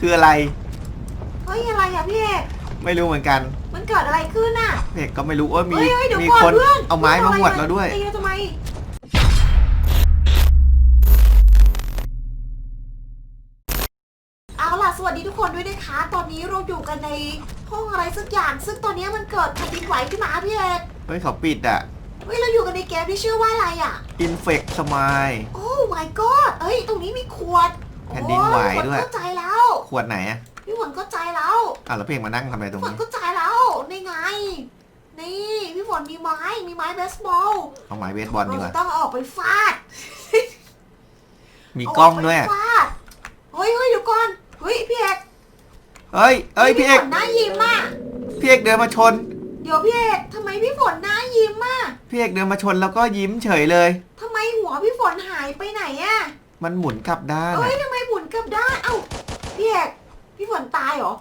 คืออะไร เฮ้ยอะไรอะพี่เอกไม่รู้เหมือนกันมันเกิดอะไรขึ้นอะเด็กก็ไม่รู้ว่ามีเฮ้ยเฮ้ยเดี๋ยวมีก่อคนนเพื่อนเอาไม้มาหวดเราด้วย ตีเราทำไมเอาล่ะสวัสดีทุกคนด้วยนะคะ ตอนนี้เราอยู่กันในห้องอะไรสักอย่าง ซึ่งตอนนี้มันเกิดแผ่นดินไหวขึ้นมาพี่เอกเฮ้ยเขาปิดอะเฮ้ยเราอยู่กันในเกมที่ชื่อว่าอะไรอะ Infect Smile โอ้ my god เอ้ย ตรงนี้มีขวดแผ่นดินไหวด้วย โอ้พี่ฝนเข้าใจแล้ว ขวดไหนอะพี่ฝนเข้าใจแล้วอะแล้วเพลงมานั่งทำไมตรงฝนนี้เข้าใจแล้วนี่ไง นี่พี่ฝนมีไม้มีไม้เบสบอลเอาไม้เบสบอลดีกเราว่าจะต้องเอาออกไปฟาดมีกล้องด้วยเาอะไปฟาดเฮ้ยเฮ้ยเดี๋ยวก่อนเฮ้ยพี่เอกเฮ้ยเอ้ยพี่เอกฝนหน้ายิ้มอะพี่เอกเดินมาชนเดี๋ยวพี่เอกทำไมพี่ฝนหน้ายิ้มอะพี่เอกเดินมาชนแล้วก็ยิ้มเฉยเลย ทำไมหัวพี่ฝนหายไปไหนอะมันหมุนกลับด้านเอ้อะยทำไมหมุนกลับด้านเอ้า พี่เอกพี่ฝนตายเหรอ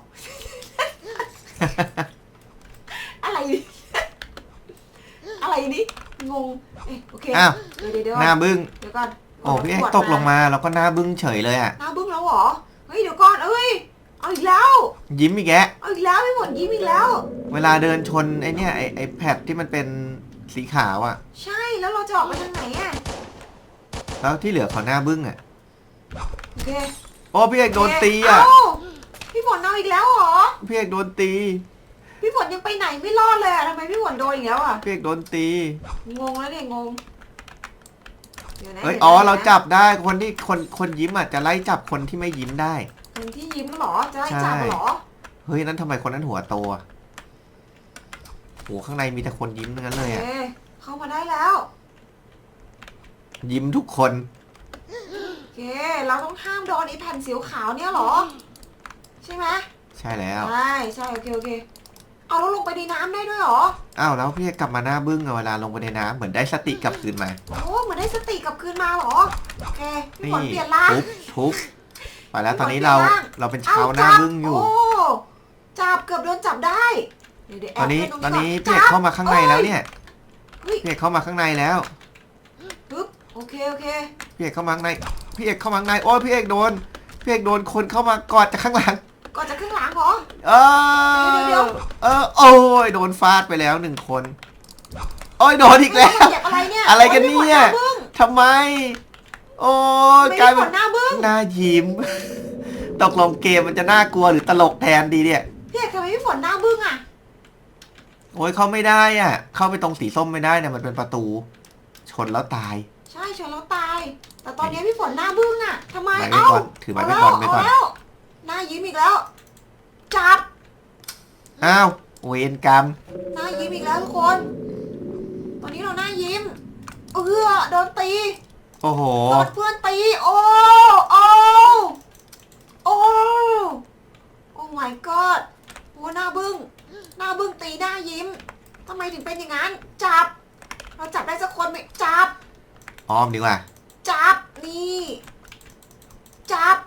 อะไรอะไรนี่งงเอ๊ะโอเคอ้าว เดี๋ยวเดี๋ยวเดี๋ยวหน้าบึ้ง เดี๋ยวก่อนโอ้พี่เอกตกลงมาแล้วก็หน้าบึ้งเฉยเลยอะ หน้าบึ้งแล้วเหรอเฮ้ยเดี๋ยวก่อนเอ้ยเอาอีกแล้วยิ้มอีกแกะเอาอีกแล้วพี่ฝนยิ้มอีกแล้ว เวลาเดินชนไอเนี่ยไอไอแพดที่มันเป็นสีขาวอะ ใช่แล้วเราจะออกไปทางไหนอะแล้วที่เหลือเขาหน้าบึ้งอะโอเค โอ้พี่เอกโดนตีอะ เาพี่ฝนเอาอีกแล้วเหรอ พี่เอกโดนตี พี่ฝนยังไปไหนไม่รอดเลยอะทำไมพี่ฝนโดนอีกแล้วอะพี่เอกโดนตี งงแล้วเนี่ยงงดี๋วนะเฮ้ย ดี๋วนะอ๋อดี๋ยวนะเราจับได้ คนที่ คน คนยิ้มอะ จะไล่จับคนที่ไม่ยิ้มได้ คนที่ยิ้มเหรอ จะไล่ใช่จับเหรอ เฮ้ย นั้นทำไมคนนั้นหัวโตอะโห ข้างในมีแต่คนยิ้มทั้งนั้นโอเลยเคอะเข้ามาได้แล้ว ยิ้มทุกคนโอ เคเราต้องห้ามโดนไอ้แผ่นสีขาวเนี่ยเหรอ ใช่ไหมใช่แล้ว ใช่ใช่โอเคโอเคเอาแล้วลงไปในน้ำได้ด้วยเหรอ อ้าวแล้วพี่เอกกลับมาหน้าบึ้งอะเวลาลงไปในน้ำเหมือนได้สติกลับคืนมาโอ้เหมือนได้สติกลับคืนมาเหรอ โอเคพี่นี่ฝนเปลี่ยนร่าง ทุบทุบไปแล้วพี่ตอนนี้ฝนเราเปลี่ยนร่าง เราเป็นเอ้ชาวหน้าจับบึ้งอยู่ โอ้จับเกือบโดนจับได้เดี๋ยวเดี๋ยวแบตอนนี้เล่ตอนนี้ก่พี่เอกเข้ามาข้างในแล้วเนี่ยเฮ้ยพี่เอกเข้ามาข้างในแล้วปึ๊บโอเคโอเคพี่เอกเข้ามาข้างใน พี่เอกเข้ามาข้างในโอ้ยพี่เอกโดนพี่เอกโดนคนเข้ามากอดจากข้างหลัง ก่อนจะข้างหลังเหรอ เอเดี๋ยวอเดี๋ยว เออโอ้ยโดนฟาดไปแล้วหนึ่งคน โอ้ยโดนอีกแล้วเฮ้ยมันเหยียบอะไรเนี่ยอะไรกันโยเนี่ยพี่ฝหาบึ้งทำไม โอ้ยทำไมกลายพี่เป็ฝนนหน้าบึ้งหน้ายิ้ม ตกลงเกมมันจะน่ากลัวหรือตลกแทนดีเนี่ย พี่เอกทำไมพี่ฝนหน้าบึ้งอะ โอ้ยเข้าไม่ได้อะ เข้าไปตรงสีส้มไม่ได้เนี่ยมันเป็นประตู ชนแล้วตาย ใช่ชนแล้วตาย แต่ตอนนี้พี่ฝนหน้าบึ้งอะทำไม ไม้เบสเอ้าบอลถือไม้เบสบอลไปก่อนเาแล้วหน้ายิ้มอีกแล้ว จับ อ้าวเวรกรรมหน้ายิ้มอีกแล้วทุกคน ตอนนี้เราหน้ายิ้ม เออโดนตี โอ้โห โดนเพื่อนตี โอ้ โอ้ โอ้ โอ้ my god โอ้หน้าบึ้ง หน้าบึ้งตีหน้ายิ้ม ทำไมถึงเป็นอย่างนั้น จับ เราจับได้สักคนไหมจับ อ้อมดีกว่า จับนี่ จับ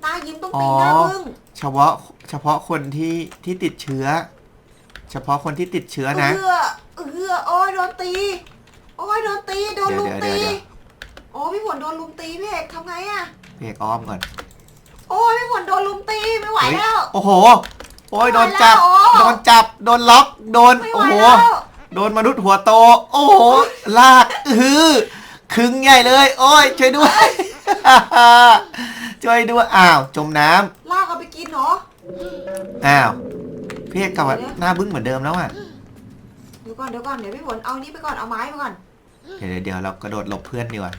หน้ายิ้มต้องตีหน้าบึ้งเฉพาะเฉพาะคนที่ที่ติดเชื้อ เฉพาะคนที่ติดเชื้อนะเอือเอือโอ้ยโดนตี โอ้ยโดนตีโดนลุมเดี๋ตียวเดี๋ยวเดี๋ยวโอ้พี่ฝนโดนลุมตีพี่เอกทำไงอะพี่เอกอ้อมก่อนโอ้ยพี่ฝนโดนลุมตีไม่ไหวเฮ้ยแล้ว โอ้โห โอ้ยโดนจับไม่ไหวแล้วโดนจับ โดนล็อก โดนไม่ไหวโอ้โหแล้ว โดนมนุษย์หัวโต โอ้โห ลากฮือขึงใหญ่เลย โอ้ย ช่วยด้วย ช่วยด้วย อ้าว จมน้ำลากเอาไปกินเหรออ้าว พี่เอกกลับมาเดี๋ยวหน้าบึ้งเหมือนเดิมแล้วอะ เดี๋ยวก่อนเดี๋ยวก่อนเดี๋ยวพี่ฝนเอานี่ไปก่อนเอาไม้ไปก่อนเดี๋ยวเดี๋ยวเดี๋ยวเรากระโดดหลบเพื่อนดีกว่า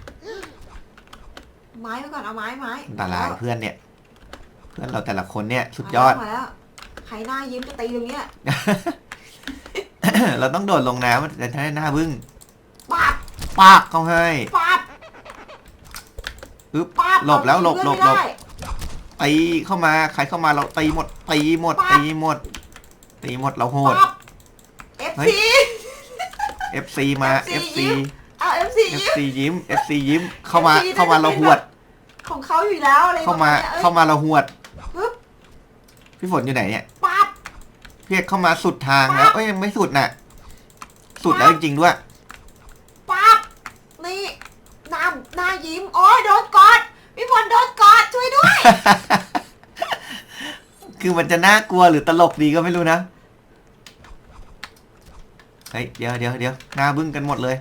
ไม้ไปก่อนเอาไม้ไม้อันตรายเพื่อนเนี่ย เพื่อนเราแต่ละคนเนี่ยสุดยอดมาแล้วใครหน้ายิ้มจะตีตรงเนี้ย เราต้องโดดลงน้ำมันจะได้หน้าบึ้งปับปากเขาให้ปับอึ๊บปับหลบแล้วหลบหลบหลบเอาตีตีเข้ามาใครเข้ามาเราตีหมดตีหมดตีหมดตีหมดเราโหเพื่อนไม่ได้ดปับเฮ้ย FC FC มา FC FC เอา FC ยิ้ม FC ยิ้ม FC ยิ้มเข้ามา FC เข้ามาเราหวด ของเขาอยู่แล้วอะไรเข้ามาประณนี้ยเข้ามาเราหวดปึ๊บพี่ฝนอยู่ไหนเนี่ย ปั๊บพี่เอกเข้ามาสุดทางแล้ว เอ้ยยังไม่สุดน่ะ สุดแล้วจริงๆด้วย ปั๊บ นี่หน้าหน้ายิ้ม โอ้ยโดนกอดพี่ฝนโดนกอดช่วยด้วย คือมันจะน่ากลัวหรือตลกดีก็ไม่รู้นะ เฮ้ยเดี๋ยวเดี๋ยวเดี๋ยวหน้าบึ้งกันหมดเลย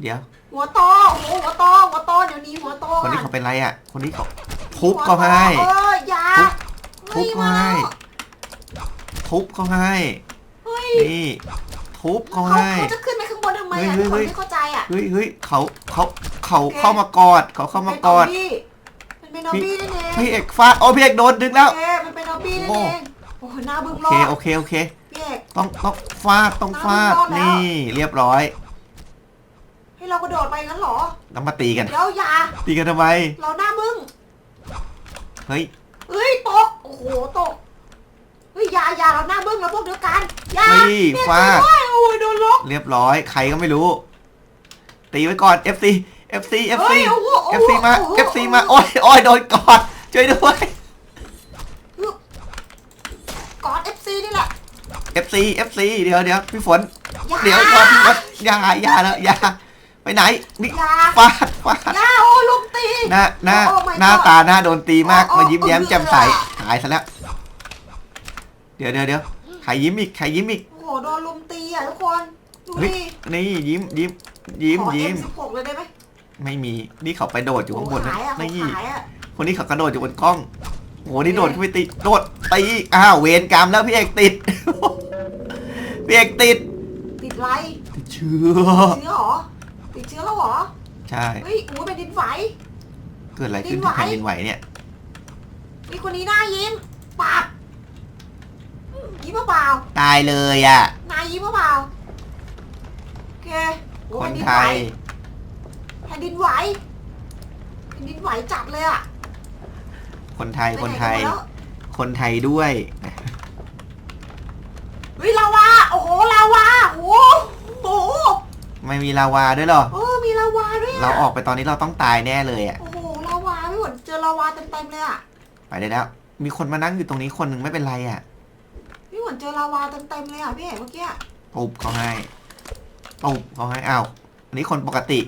เดี๋ยว หัวโตโอ้โหหัวโตหัวโตเดี๋ยวนี้หัวโตคนนี้ก่เขาเป็นไรอะ คนนี้เขาทุบหัวโตเขาให้เอออยาทุบเฮ้ยเขาให้มา ทุบเขาให้เฮ้ยนี่ทุบเขาเขาให้เขาจะขึ้นไปข้างบนทำไมเฮ้ยอะเฮ้ทุยกคนเฮ้ยไม่เข้าใจอะเฮ้ยเฮ้ยเขาเขาเขาโอเคเข้ามากอดเขาเข้ามากอดมันเป็นนอบี้นั่นเองพี่เอกฟาดโอ้พี่เอกโดนดึงแล้วโอเคมันเป็นนอบี้นั่นโอ้เองโอ้โหหน้าบึ้งโอรอเคดโอเคโอเคพี่เอกต้องต้องฟาดต้องฟาดน้ำมันรอดแล้วนี่เรียบร้อยให้เรากระโดดไปงั้นเหรอต้องมาตีกันแล้วอยาตีกันทำไมเราหน้าบึ้งเฮ้ยเฮ้ยตกโอ้โหตกเฮ้ย อยาอยาเราหน้าบึ้งเราพวกเดียวกันอยาเฮ้ยพี่เอกฟาดช่วยด้วยโอ้ยโดนล็อก เรียบร้อย ใครก็ไม่รู้ ตีไว้ก่อน FC FC เฮ้ FC ยโอ้โหโอ้โห FC มาโอ้โห FC มา โอ้ยโอ้ยโดนกอด ช่วยด้วย กอด FC นี่แหละ FC FC เดี๋ยวเดี๋ยวพี่ฝน อย่า เดี๋ยวก่อนพี่ฝนอย่าอย่าแล้วอย่าไปไหนนี่อย่า ฟาดฟาด อย่าโอ้ลุมตี หน้าหน้าโอ้ my หน้า god ตาหน้าโดนตีมากโอ้มายิ้มแย้มโอ้แจ่มใสเบื่อหายซะแล้ว เดี๋ยวเดี๋ยวเดี๋ยวใครยิ้มอีกใครยิ้มอีก โอ้โหโดนลุมตีอะทุกคน ดูเฮ้ย ดินี่ยิ้มยิ้มยิ้มขอ ยิ้ม M16 เลยได้ไหมไม่มี นี่เขาไปโดดอยู่ข้างบนโอ้นะขายอะเขานี่ ขายอะ คนนี้เขากระโดดอยู่บนกล้อง โห นี่โดดขึ้นไปติดโดดตีอ้าว เวรกรรมแล้วพี่เอกติด พี่เอกติดติดไรติดเชื้อ ติดเชื้อเหรอ ติดเชื้อแล้วเหรอ ใช่ เฮ้ยโอ้ยเป็นดินไหว เกิดอะไรขึ้นดินไหวที่แผ่นดินไหวเนี่ย มีคนนี้หน้ายิ้มปับ ยิ้มเปล่าตายเลยอะๆนายยิ้มเปล่าโอเคโอ้คนแผ่ดิไทไหวย แผ่นดินไหวแผ่นดินไหวจัดเลยอะคนไทยปคนหไทยกัหมดแล้วคนไทยด้วย เฮ้ยลาวาโอ้โหลาวาโอ้โหโอ้โหไม่มีลาวาด้วยเหรอเออมีลาวาด้วยะเราออกไปตอนนี้เราต้องตายแน่เลยอะ โอ้โหลาวาไม่หมดเจอลาวาเต็มๆเลยอะไปได้แล้ว มีคนมานั่งอยู่ตรงนี้คนหนึ่งไม่เป็นไรอะ พี่หวนเจอลาวาเต็มๆเลยอะพี่เอกเมื่อกี้ปุบเขาให้ปุบเขาให้อ้าวอันนี้คนปกติ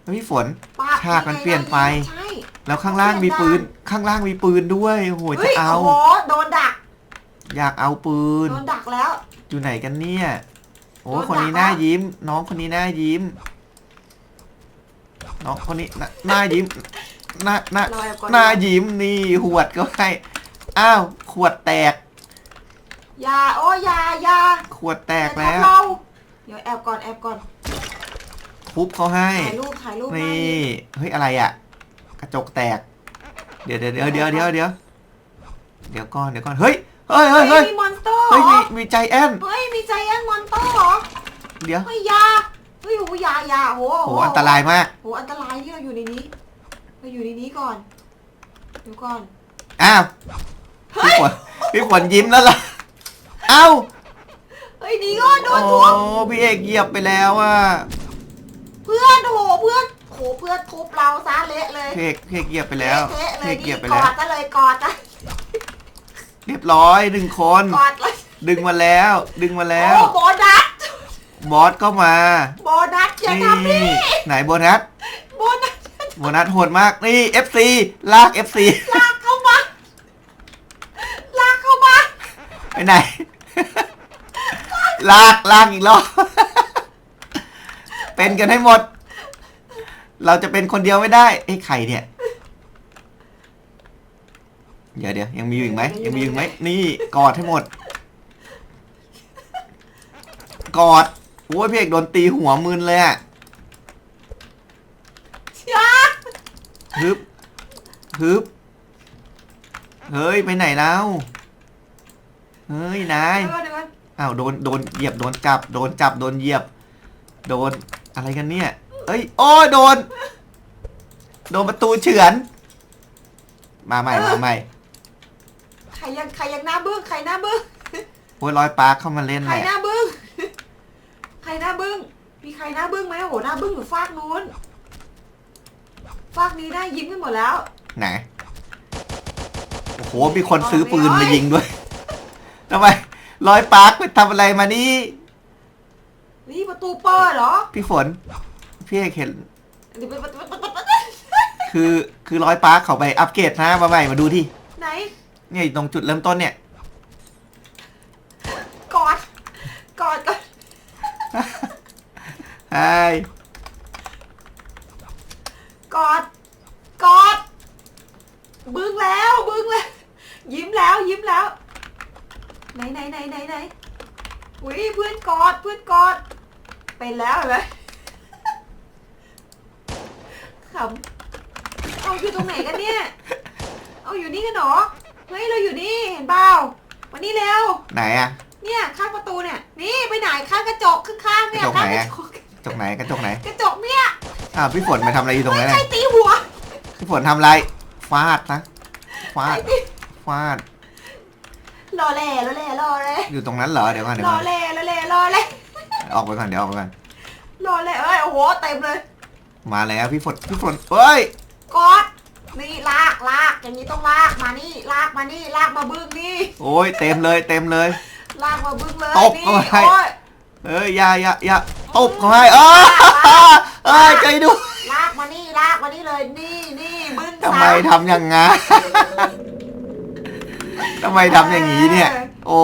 แล้วพี่ฝนปาฉากมันเปลี่ยนไป ใช่ แล้วข้างล่างมีปืน ข้างล่างมีปืนด้วยโอ้โหเฮ้จะยเอา โอ้โหโดนดัก อยากเอาปืน โดนดักแล้ว อยู่ไหนกันเนี่ยโอ้โดนดักคนนี้หน้ายิ้ม น้องคนนี้หน้ายิ้ม น้องคนนี้หน้าหน้ายิ้มหน้าหน้าเราแอบก่อนหน้ายิ้มนี่หวดก็ให้อ้าวขวดแตกอ ยาโอ้ยาอยาขวดแตกอย่าแล้วทำเราเดี๋ยวแอบก่อนแอบก่อนทุบเขาให้ ถ่ายรูปถ่ายรูปนี่ให้เฮ้ย อะไรอะ กระจกแตก เดี๋ยวเดี๋ยวเดี๋ยวเดี๋ยวเดี๋ยวเดี๋ยวเดี๋ยวก่อนเดี๋ยวก่อน เฮ้ย เฮ้ยเฮ้ยเฮ้เฮ้ยยมีมอนสเตอร์เฮ้ยเหรมีอมีใจแอนเฮ้ย มีใจแอนมอนสเตอร์เหรอ เดี๋ยว เฮ้ยยา เฮ้ยโอ้ยายาโอ้โหโหอันตรายมากโอ้โหอันตรายที่เราอยู่ในนี้ เราอยู่ในนี้ก่อน เดี๋ยวก่อน อ้าวเฮ้พี่ยฝนพี่ฝนยิ้มแล้วล่ะ เอ้าเฮ้ยดีก็โดโอ้นทุบพี่เอกเหยียบไปแล้วอะเพื่อนโอ้โหเพื่อนโอ้โหเพื่อนทุบเราซะเละเลยพี่เอกพี่เอกเหยียบไปแล้วเละๆเลพี่ยเอกเหยีนี่ยบไปกแล้อว ดซะเลยกอดซะเรียบร้อยหนึ่งคน กอดเลยดึงมาแล้ว ดึงมาแล้ว โอ้โบนัสบอสก็มาโบนัสอย่านี่ทำพี่ไหนโบนัสโบนัสโบนัสโหดมากนี่ FC ลาก FC ลากเข้ามาลากเข้ามาไปไหน ลากลากอีกรอบเป็นกันให้หมด เราจะเป็นคนเดียวไม่ได้ไอ้ยใครเนี่ย เดี๋ยวเดี๋ยวยังมีอยู่อีกไหมยังมีอยู่อีกไหมนี่กอดให้หมด กอดโอ้ยพี่เอกโดนตีหัวมึนเลยอะอยาฮึบฮึบเฮ้ย ไปไหนแล้ว เฮ้ยนายเดี๋ยวก่อนเดี๋ยวก่อนอ้าวโดนโดนเหยียบโดนจับ โดนจับโดนเหยียบ โดนอะไรกันเนี่ย เอ้ยโอ้ยโดน โดนประตูเฉือน มาใหม่มาใหม่ใครยังใครยังหน้าบึ้งใครหน้าบึ้งโอ้ยลอยปลาเข้ามาเล่นใครแหละหน้าบึ้งใครหน้าบึ้งมีใครหน้าบึ้งไหมโอ้โหหน้าบึ้งอยู่ฟากนู้นฟากนี้ได้ยิ้มกันหมดแล้วไหนโอ้โหมีคนซื้อปืนมายิงด้วย ทำไมลอยปลาไปทำอะไรมานี่ นี่ประตูเปิดเหรอพี่ฝน พี่เอกเห็น เดี๋ยวไปไปไปไปไปไปคือคือร้อยปาร์คเขาไปอัปเกรดนะมาใหม่มาดูที่ไหนเนี่ยตรงจุดเริ่มต้นเนี่ย กอดกอดก่อนใช่กอดกอดบึ้งแล้วบึ้งแล้ว ยิ้มแล้วยิ้มแล้ว ไหนไหนไหนไหนไหนอุ้ยเพื่อนกอดเพื่อนกอดเป็นแล้วเห็นไหมขำเอาอยู่ตรงไหนกันเนี่ย เอาอยู่นี่กันเหรอ เฮ้ยเราอยู่นี่เห็นเปล่าวันนี้เร็ว ไหนอะเนี่ยข้างประตูเนี่ย นี่ไปไหนข้างกระจกข้างๆเนี่ยกระจกข้างไหนกอะระจกกระจกไหนกระจกไหนกระจกเนี่ยอ้าวพี่ฝนมาทำอะไรอยู่ตรงนั้นใครน่ะตีหัวพี่ฝนทำอะไรฟาดนะฟาใครดตีฟาด รอแล่รอแล่รอแล่อยู่ตรงนั้นเหรอเดี๋ยวก่อนเดี๋ยวรอก่อนแล่รอแล่รอแล่ออกไปก่อนเดี๋ยวออกไปก่อนรอแล่เอ้ยโอ้โหเต็มเลยมาแล้วพี่ฝนพี่ฝนเฮ้ยกอดนี่ลากลากอย่างนี้ต้องลากมานี่ลากมานี่ลากมาบึ้งนี่โอ้ยเต็มเลยเต็มเลย ลากมาบึ้งเลยตบนี่เข้าไป โอ้ย เอ้ยอย่าอย่าอย่าตบเขาให้เออเอ้ยใจดูลากมานี่ลากมานี่เลยนี่นี่บึ้งทำไมซ้ำทำอย่างงั้น ทำไมทำอย่างนี้เนี่ย โอ้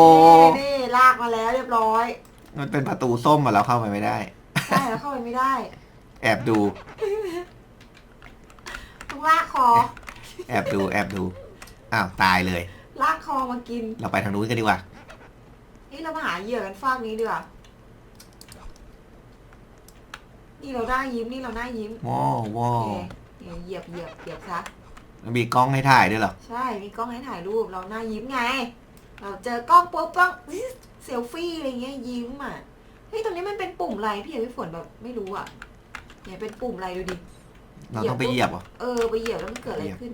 นี่นี่ลากมาแล้วเรียบร้อย มันเป็นประตูส้มอะเราเข้าไปไม่ได้ ใช่แล้วเข้าไปไม่ได้ แอบดู ต้องลากคอ แอบดูแอบดูอ้าวตายเลย ลากคอมากิน เราไปทางนู้นกันดีกว่านี่เรามาหาเหยื่อกันฟากนี้ดีกว่านี่เราได้ยิ้มนี่เราได้ยิ้มว้าวว้าโอวเคเนี่ยเหยียบเหยียบเหยียบซะ มันมีกล้องให้ถ่ายด้วยเหรอ ใช่ มีกล้องให้ถ่ายรูป เราหน้ายิ้มไง เราเจอกล้องปุ๊บกล้องอิ๊สเซลฟี่อะไรเงี้ยยิ้มอะ เฮ้ยตรงนี้มันเป็นปุ่มอะไรพี่เอ๋พี่ฝนแบบไม่รู้อะ เนี่ยเป็นปุ่มอะไรดูดิ เราต้องไปเหยียบเหรอ เออไปเหยียบแล้วมันเกิดอะไรขึ้น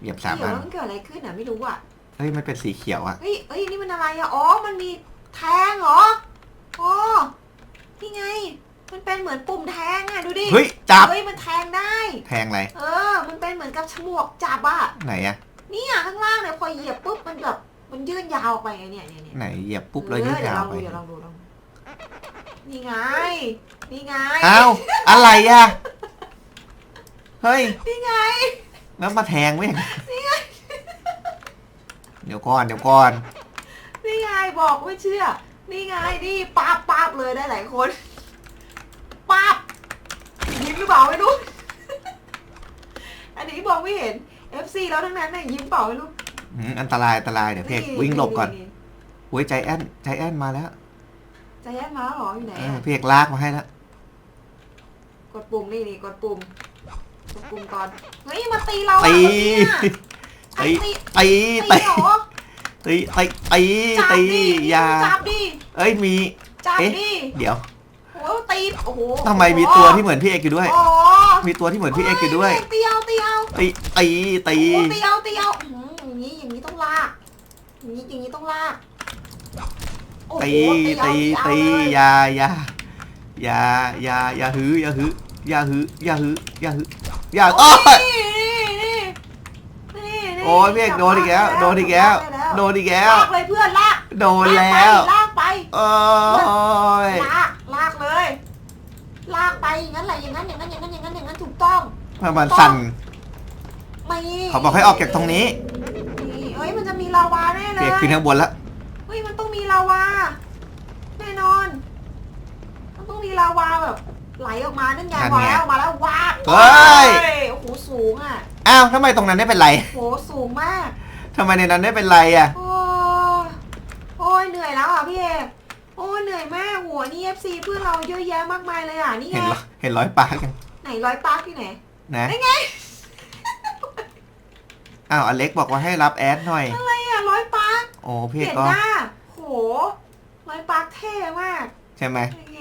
เหยียบเหสามยียบอันแล้วมันเกิดอะไรขึ้นอะไม่รู้อะ เฮ้ยมันเป็นสีเขียวอะเฮ้ยเฮ้ยนี่มันอะไรอะอ๋อ มันมีแทงเหรอ อ๋อ นี่ไง มันเป็นเหมือนปุ่มแทงอะดูดิเฮ้ยจับเฮ้ยมันแทงได้ แทงอะไรเออ มันเป็นเหมือนกับฉมวกจับอะไหนอะเนี่ยข้างล่างเนี่ยพอเหยียบปุ๊บมันแบบมันยื่นยาวออกไปไงเนี่ยเนี่ยเนี่ยไหนเหยียบปุ๊บแล้วยืดยาวไปเออเดี๋ยวลองดูเดี๋ยวลองดูลองดูนี่ไงนี่ไงอ้าวอะไรอะเฮ้ยนี่ไงแล้วมาแทงไหมเดี๋ยวก่อนเดี๋ยวก่อนนี่ไงบอกไม่เชื่อ นี่ไงนี่ป๊าบป๊าบเลยได้หลายคน ป๊าบยิ้มหรือเปล่าไม่รู้ อันนี้มองไม่เห็น FC แล้วทั้งนั้นเนี่ยยิ้มเปล่าไม่รู้อืมอันตรายอันตรายเดี๋ยวเพกวิ่งหลบก่อนโอ้ยใจแอนใจแอนมาแล้วใจแย่มาแล้วเหรออยู่ไหนเอออะเพกลากมาให้แล้วกดปุ่มนี่นี่กดปุ่มกดปุ่มก่อนเฮ้ยมาตีเราอะตีเมื่อกี้อะไอ้ตีตีตีตีตีเหรอตีตีตีจับตีดิอย่าจับดิเอ้ยมี จับเอ๊ะ ดิเดี๋ยวโอ้ตีโอ้โหทำไมมีตัวที่เหมือนพี่เอกอยู่ด้วย อ๋อมีตัวที่เหมือนพี่เอกอยู่ด้วยเตียวเตียวตีตีตีโอ้เตียวเตียวอื้อหืออย่างนี้อย่างนี้ต้องลากอย่างนี้อย่างนี้ต้องลากโอ้โหตีเยวตีเตีตียวเลยอย่าอย่าอย่าอย่าอย่าหืออย่าหืออย่าหืออย่าหืออย่าหืออย่าโอ้ยนี่นี่นี่นี่โอ้ยพี่เอกโดนอีกแล้วโดนอีกแล้วโดนอีกแล้ว ลากเลยเพื่อนลากโดนแล้ว ลากไปโอ้ยลากลากเลยลากไป อย่างนั้นแหละอย่างนั้นอย่างนั้นอย่างนั้นอย่างนั้นอย่างนั้นถูกต้องมันสั่นไม่เขาบอกให้ออกจากตรงนี้นี่เฮ้ยมันจะมีลาวาแน่เลพี่ยเอกขึ้นข้างบนแล้วเฮ้ยมันต้องมีลาวาแน่นอน มันต้องมีลาวาแบบไหลออกมานั่นไงมาแล้วมาแล้วว้าบเฮ้ยโอ้โหสูงอะอ้าวทำไมตรงนั้นได้เป็นไรโหสูงมาก ทำไมในนั้นได้เป็นไรอะ โอ้ยโอ้ยเหนื่อยแล้วอะพี่เอก โอ้ยเหนื่อยมากหัวนี่เอฟซีเพื่อนเราเยอะแยะมากมายเลยอะ นี่ไง เห็นรอยเห็นรอยปลากันไหนร้อยปาร์คที่ไหน นะได้ไง อ้าวอเล็กบอกว่าให้รับแอดหน่อย อะไรอะร้อยปาร์คโอ้พี่เปเอกลี่ยนก็หน้าโหร้อยปาร์คเท่มากใช่ไหมโอเค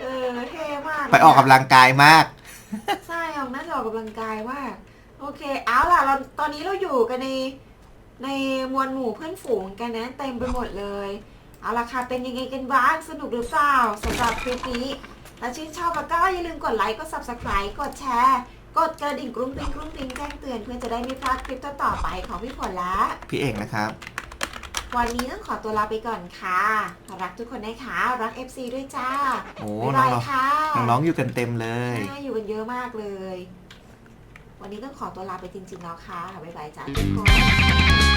เออเท่มากไปออกกำลังกายมาก ใช่ออกน่าจะออกกำลังกายมากโอเค เอาล่ะเราตอนนี้เราอยู่กันในในมวลหมู่เพื่อนฝูงกันนะเต็มไปหมดเลย เอาล่ะค่ะ เป็นยังไงกันบ้าง สนุกหรือเปล่าสำหรับคลิปนี้ ถ้าชื่นชอบแล้วก็อย่าลืมกดไลค์กด subscribe กดแชร์ กดกระดิ่งกรุ้งกริ้งกรุ้งกริ้งแจ้งเตือนเพื่อจะได้ไม่พลาดคลิปต่อๆไปของพี่ฝนและ พี่เอกนะครับ วันนี้ต้องขอตัวลาไปก่อนค่ะ รักทุกคนนะคะ รัก FC ด้วยจ้าโอ้บ๊ายน้บายองค่ะๆน้องๆอยู่กันเต็มเลยใช่อยู่กันเยอะมากเลย วันนี้ต้องขอตัวลาไปจริงๆแล้วค่ะบ๊ายบายจ้าทุกคน